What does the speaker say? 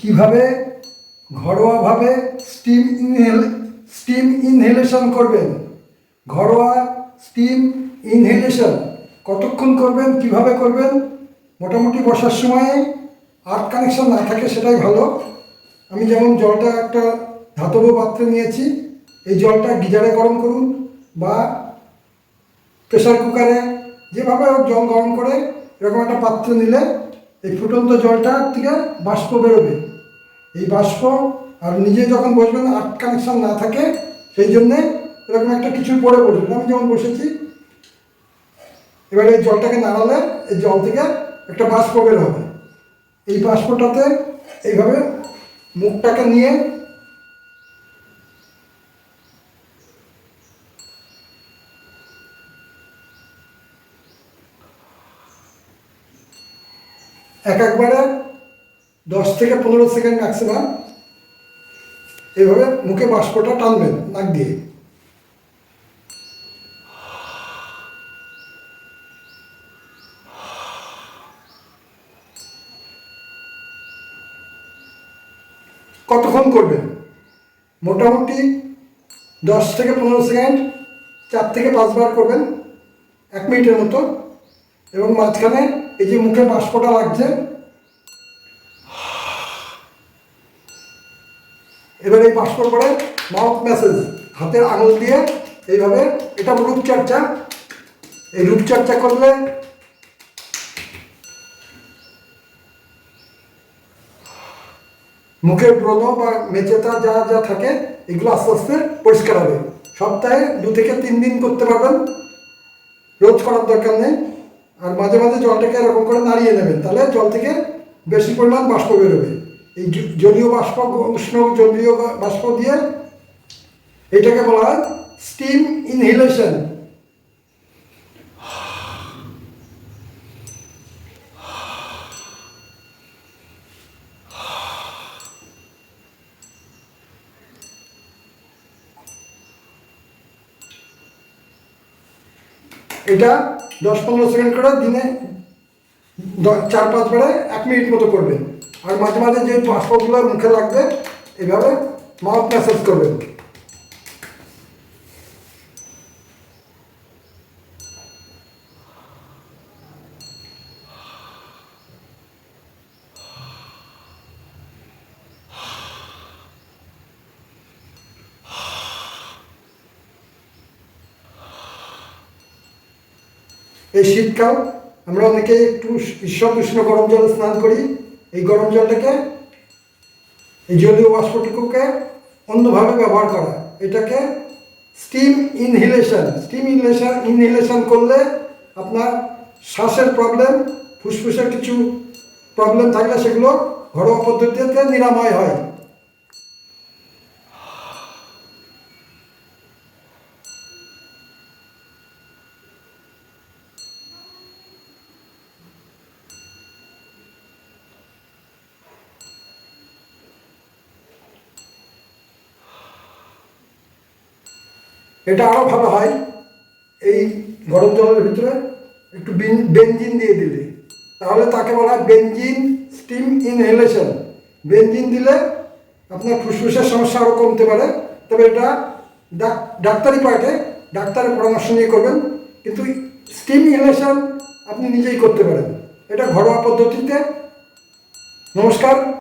কীভাবে ঘরোয়াভাবে steam inhale steam inhalation করবেন? ঘরোয়া স্টিম ইনহেলেশন কতক্ষণ করবেন? কীভাবে করবেন? মোটামুটি বসার সময়ে আর্ট কানেকশন না থাকে সেটাই ভালো। আমি যেমন জলটা একটা ধাতব পাত্রে নিয়েছি, এই জলটা গিজারে গরম করুন বা প্রেশার কুকারে যেভাবে জল গরম করে এরকম একটা পাত্র নিলে এই ফুটন্ত জলটা থেকে বাষ্প বেরোবে। এই বাষ্প আর নিজে যখন বসবেন আর্ট কানেকশন না থাকে, সেই জন্যে এরকম একটা কিছু পরে বসবেন আমি যেমন বসেছি, এবারে এই জলটাকে নাড়ালে এই জল থেকে একটা বাষ্প বের হবে। এই বাষ্পটাতে এইভাবে মুখটাকে নিয়ে এক একবারে দশ থেকে পনেরো সেকেন্ড ম্যাক্সিমাম এইভাবে মুখে বাষ্পটা টানবেন, নাক দিয়ে। কতক্ষণ করবেন মোটামুটি দশ থেকে পনেরো সেকেন্ড, চার থেকে পাঁচবার করবেন, এক মিনিটের মতো। এবং মাঝখানে এই যে মুখে বাষ্পটা লাগছে। এবার এই বাষ্পর পরে মাউথ ম্যাসেজ হাতের আঙুল দিয়ে এইভাবে, এটা রূপচর্চা। এই রূপচর্চা করলে মুখের ব্রণ বা মেচেতা যা যা থাকে, এগুলো আস্তে আস্তে পরিষ্কার হবে। সপ্তাহে দু থেকে তিন দিন করতে পারবেন। রোজ করার দরকার নেই। আর মাঝে মাঝে জলটাকে এরকম করে নাড়িয়ে নেবেন, তাহলে জল থেকে বেশি পরিমাণ বাষ্প বেরোবে। এই জলীয় বাষ্প, উষ্ণ জলীয় বাষ্প দিয়ে এটাকে বলা হয় স্টিম ইনহেলেশন এটা দশ পনেরো সেকেন্ড করে দিনে চার পাঁচ বারে এক মিনিট মতো করবেন। আর মাঝে মাঝে যে পাসপোর্টগুলো মুখে লাগবে, এভাবে মাউথ ম্যাসেজ করবেন। এই শীতকাল আমরা অনেকে একটু ঈশ্বর উষ্ণ গরম জলে স্নান করি। এই গরম জলটাকে, এই জলীয় বাষ্পটুকুকে অন্যভাবে ব্যবহার করা। এটাকে steam inhalation steam inhalation inhalation করলে আপনার শ্বাসের প্রবলেম ফুসফুসের কিছু প্রবলেম থাকলে সেগুলো ঘরোয়া পদ্ধতিতে নিরাময় হয়। এটা আরও ভালো হয়, এই গরম জলের ভিতরে একটু বেনজিন দিয়ে দিলে। তাহলে তাকে বলা হয় বেঞ্জিন স্টিম ইনহেলেশন। বেঞ্জিন দিলে আপনার ফুসফুসের সমস্যা আরও কমতে পারে। তবে এটা ডাক- ডাক্তারি পার্টে, ডাক্তারের পরামর্শ নিয়ে করবেন। কিন্তু স্টিম ইনহেলেশন আপনি নিজেই করতে পারেন। এটা ঘরোয়া পদ্ধতিতে। নমস্কার।